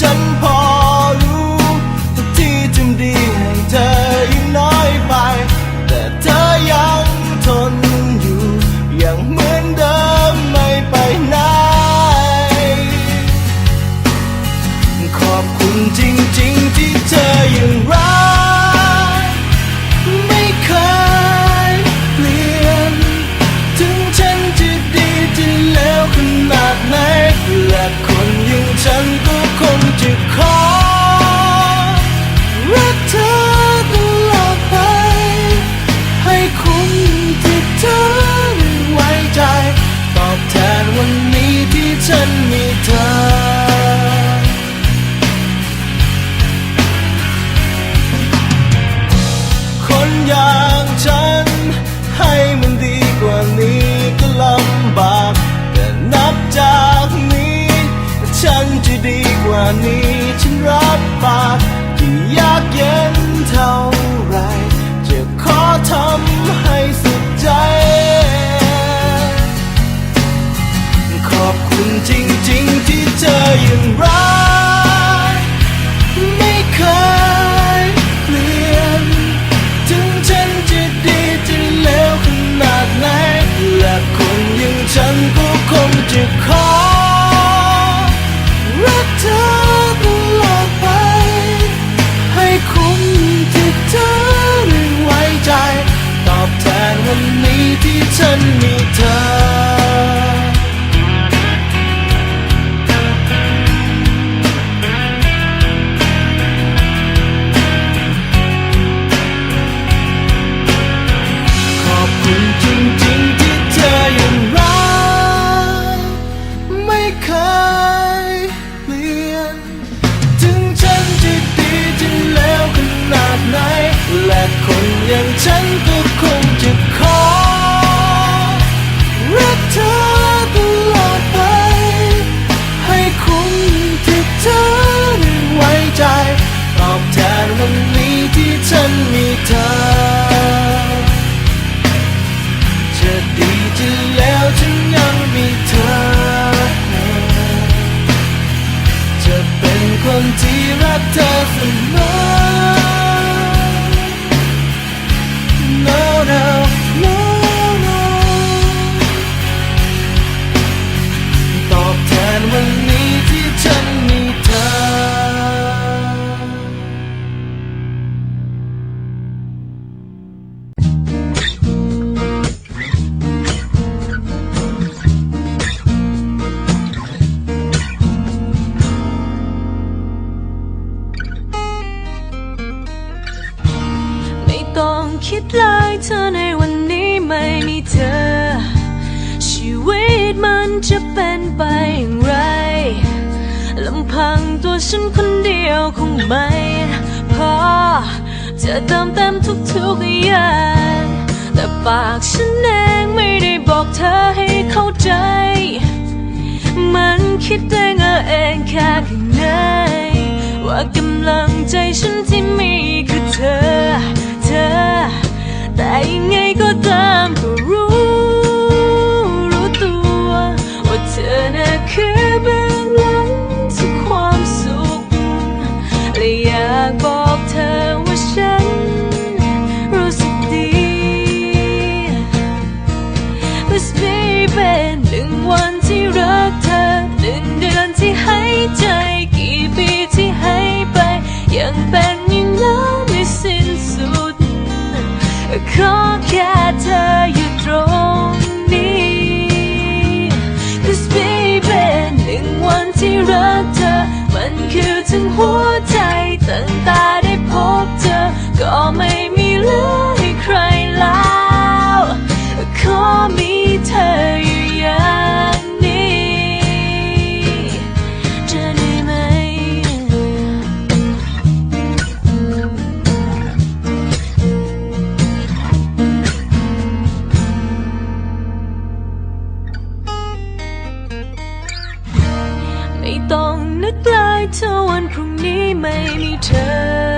ฉันพอรู้ทุกที่ทำดีให้เธอยิ่งน้อยไป แต่เธอยังทนอยู่ยังเหมือนเดิมไม่ไปไหน ขอบคุณจริงๆานี้ฉันรับป ริงๆที่เธอยังรักไม่เคยเปลี่ยน ถึงฉันจะดีจะเลวขนาดไหน และคนอย่างฉันก็คงจะขอรักเธอตลอดไป ให้คุณที่เธอได้ไว้ใจ ตอบแทนวันนี้ที่ฉันมีเธอ เลยเธอในวันนี้ไม่มีเธอ ชีวิตมันจะเป็นไปอย่างไรลำพังตัวฉันคนเดียวคงไม่พอจะเติมเต็มทุกๆอย่างแต่ปากฉันเองไม่ได้บอกเธอให้เข้าใจ มันคิดได้เงอเองแค่ข้างในว่ากำลังใจฉันที่มีคือเธอ แต่ยังไงก็ตามก็รู้ รู้ตัวว่าเธอน่ะคือเบื้องหลังทุกความสุข และอยากบอกเธอว่าฉันรู้สึกดี But baby หนึ่งวันที่ วันพรุ่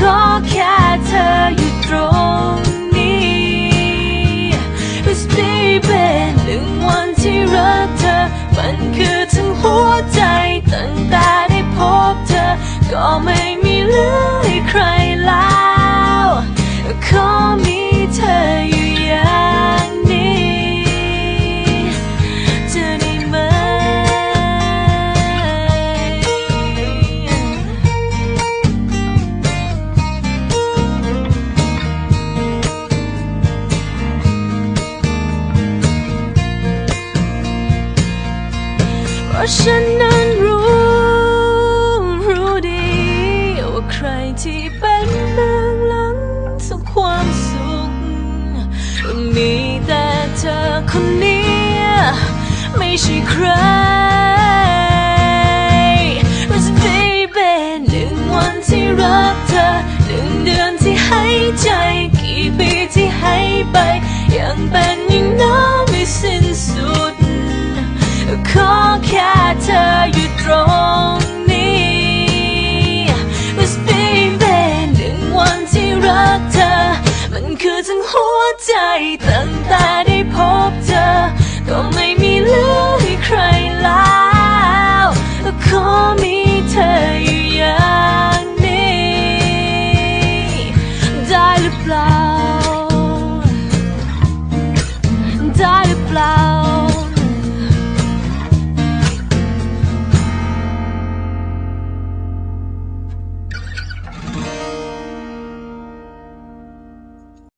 ขอแค่เธออยู่ตรงนี้ Cause baby หนึ่งวันที่รักเธอ มันคือทั้งหัวใจตั้งแต่ได้พบเธอ ก็ไม่มีเหลือให้ใคร ฉันนั้นรู้ รู้ดี ว่าใครที่เป็นเบื้องหลังทุกความสุข มีแต่เธอคนนี้ ไม่ใช่ใคร baby หนึ่งวันที่รักเธอ หนึ่งเดือนที่ให้ใจ อทั้งหัวใจตั้งแต่ได้พบเธอก็ไม่